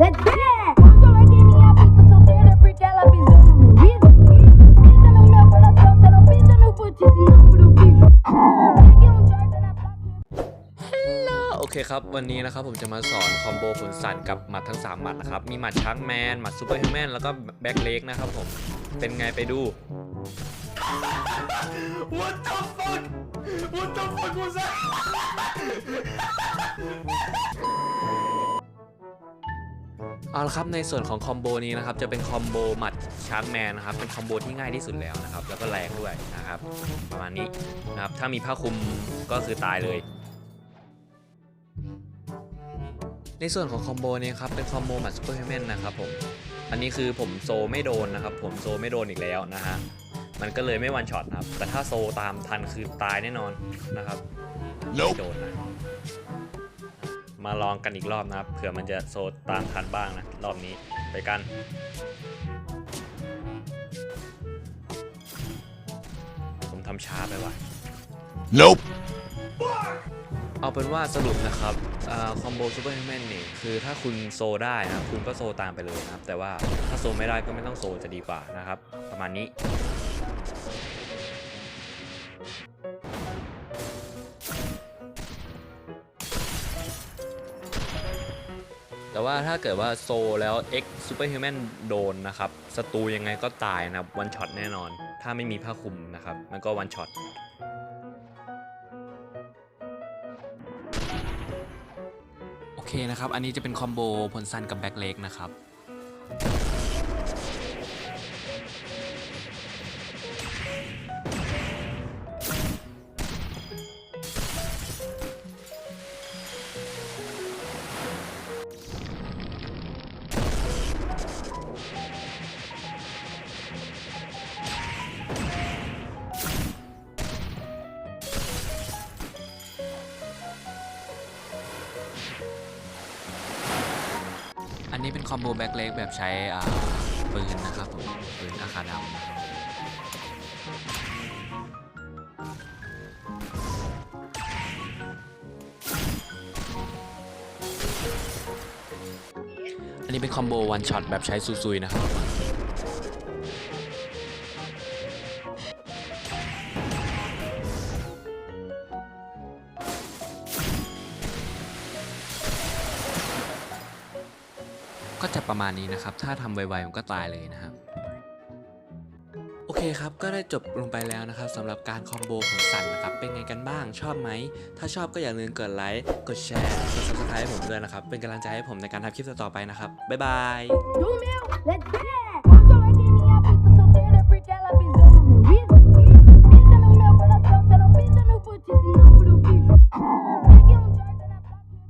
Let's get it! Yo aquí mi apito soltera porque ela pisou no meu vidro. Pisa no meu coração, você não pisa no put, senão pro bicho. Pegue um Jordan na Hello โอเคครับ วันนี้นะครับผมจะมาสอนคอมโบผลสั่นกับหมัดทั้ง 3 หมัดนะครับ มีหมัดชาร์กแมน หมัดซูเปอร์แฮมแมน แล้วก็แบ็คเล็กนะครับผม เป็นไงไปดู What the fuck What the fuck was that เอาละครับในส่วนของคอมโบนี้นะครับจะเป็นคอมโบหมัดชาร์กแมนนะครับเป็นคอมโบที่ง่ายที่สุดแล้วนะครับแล้วก็แรงด้วยนะครับประมาณนี้นะครับถ้ามีผ้าคลุมก็คือตายเลย ในส่วนของคอมโบนี้ครับเป็นคอมโบหมัดซูเปอร์แมนนะครับผมอันนี้คือผมโซไม่โดนนะครับ ผมโซไม่โดนอีกแล้วนะฮะมันก็เลยไม่วันช็อตนะครับ แต่ถ้าโซตามทันคือตายแน่นอนนะครับไม่โดนนะ มาลองกันอีกรอบนะครับ เผื่อมันจะโซตามทันบ้างนะ รอบนี้ไปกันผมทำช้าไปว่ะ Nope. เอาเป็นว่าสรุปนะครับคอมโบซูเปอร์ฮิวแมนนี่คือถ้าคุณโซได้นะครับคุณก็โซตามไปเลยนะครับ แต่ว่าถ้าโซไม่ได้ก็ไม่ต้องโซจะดีกว่านะครับ ประมาณนี้ แต่ว่าถ้าเกิดว่าโซแล้ว X Super Human โดนนะครับศัตรูยังไงก็ตายนะวันช็อตแน่นอน ถ้าไม่มีผ้าคลุมนะครับ มันก็วันช็อตโอเคนะครับ อันนี้จะเป็นคอมโบผลซันกับแบ็คเล็กนะครับ อันนี้เป็นคอมโบแบ็คเล็กแบบใช้ปืนนะครับผมปืนอาคาดำนะครับอันนี้เป็นคอมโบวันช็อตแบบใช้ซุยๆนะครับ ก็จะประมาณนี้นะครับ ถ้าทำไวๆมันก็ตายเลยนะครับ โอเคครับ ก็ได้จบลงไปแล้วนะครับสำหรับการคอมโบของสันนะครับ เป็นไงกันบ้าง ชอบไหม ถ้าชอบก็อย่าลืมกดไลค์ กดแชร์ กด subscribe ให้ผมด้วยนะครับ เป็นกำลังใจให้ผมในการทำคลิปต่อๆไปนะครับ บ๊ายบาย Do meu, let's get it!